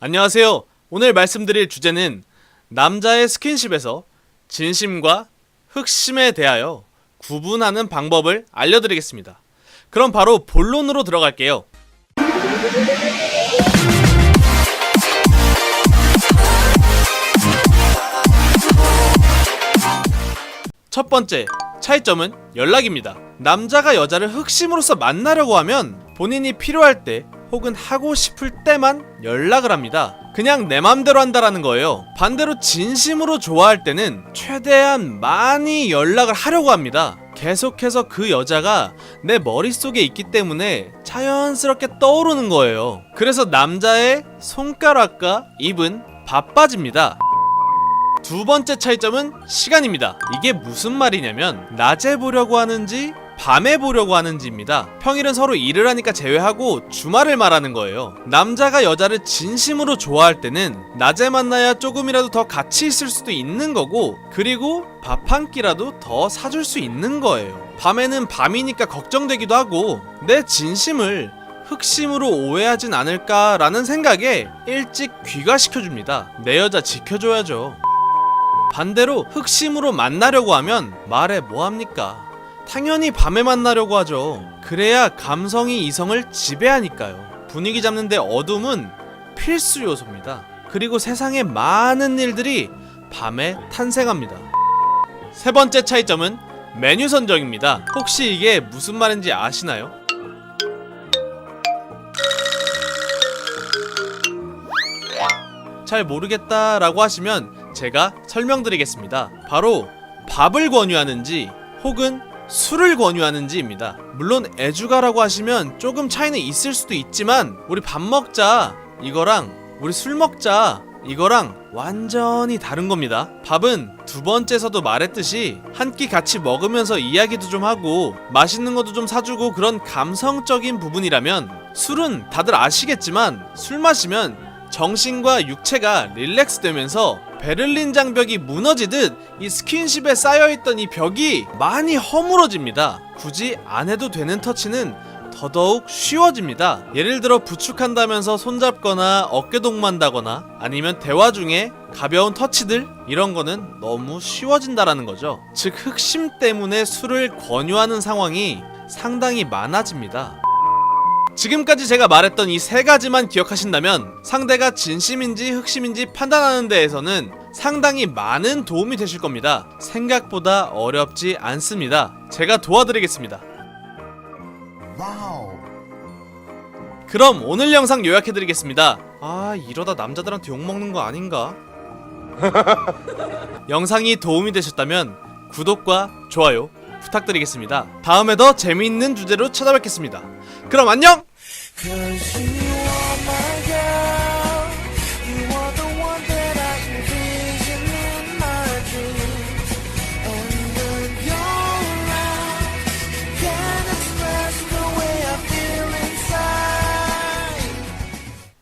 안녕하세요. 오늘 말씀드릴 주제는 남자의 스킨십에서 진심과 흑심에 대하여 구분하는 방법을 알려드리겠습니다. 그럼 바로 본론으로 들어갈게요. 첫 번째, 차이점은 연락입니다. 남자가 여자를 흑심으로써 만나려고 하면 본인이 필요할 때 혹은 하고 싶을 때만 연락을 합니다. 그냥 내 맘대로 한다라는 거예요. 반대로 진심으로 좋아할 때는 최대한 많이 연락을 하려고 합니다. 계속해서 그 여자가 내 머릿속에 있기 때문에 자연스럽게 떠오르는 거예요. 그래서 남자의 손가락과 입은 바빠집니다. 두 번째 차이점은 시간입니다. 이게 무슨 말이냐면 낮에 보려고 하는지 밤에 보려고 하는지입니다. 평일은 서로 일을 하니까 제외하고 주말을 말하는 거예요. 남자가 여자를 진심으로 좋아할 때는 낮에 만나야 조금이라도 더 같이 있을 수도 있는 거고 그리고 밥 한 끼라도 더 사줄 수 있는 거예요. 밤에는 밤이니까 걱정되기도 하고 내 진심을 흑심으로 오해하진 않을까라는 생각에 일찍 귀가시켜줍니다. 내 여자 지켜줘야죠. 반대로 흑심으로 만나려고 하면 말해 뭐합니까? 당연히 밤에 만나려고 하죠. 그래야 감성이 이성을 지배하니까요. 분위기 잡는데 어둠은 필수 요소입니다. 그리고 세상의 많은 일들이 밤에 탄생합니다. 세 번째 차이점은 메뉴 선정입니다. 혹시 이게 무슨 말인지 아시나요? 잘 모르겠다라고 하시면 제가 설명드리겠습니다. 바로 밥을 권유하는지 혹은 술을 권유하는지입니다. 물론 애주가라고 하시면 조금 차이는 있을 수도 있지만 우리 밥 먹자 이거랑 우리 술 먹자 이거랑 완전히 다른 겁니다. 밥은 두 번째서도 말했듯이 한 끼 같이 먹으면서 이야기도 좀 하고 맛있는 것도 좀 사주고 그런 감성적인 부분이라면 술은 다들 아시겠지만 술 마시면 정신과 육체가 릴렉스 되면서 베를린 장벽이 무너지듯 이 스킨십에 쌓여있던 이 벽이 많이 허물어집니다. 굳이 안 해도 되는 터치는 더더욱 쉬워집니다. 예를 들어 부축한다면서 손잡거나 어깨 동무한다거나 아니면 대화 중에 가벼운 터치들 이런 거는 너무 쉬워진다라는 거죠. 즉 흑심 때문에 술을 권유하는 상황이 상당히 많아집니다. 지금까지 제가 말했던 이 세 가지만 기억하신다면 상대가 진심인지 흑심인지 판단하는 데에서는 상당히 많은 도움이 되실 겁니다. 생각보다 어렵지 않습니다. 제가 도와드리겠습니다. 와우. 그럼 오늘 영상 요약해드리겠습니다. 아 이러다 남자들한테 욕먹는 거 아닌가? 영상이 도움이 되셨다면 구독과 좋아요 부탁드리겠습니다. 다음에 더 재미있는 주제로 찾아뵙겠습니다. 그럼 안녕!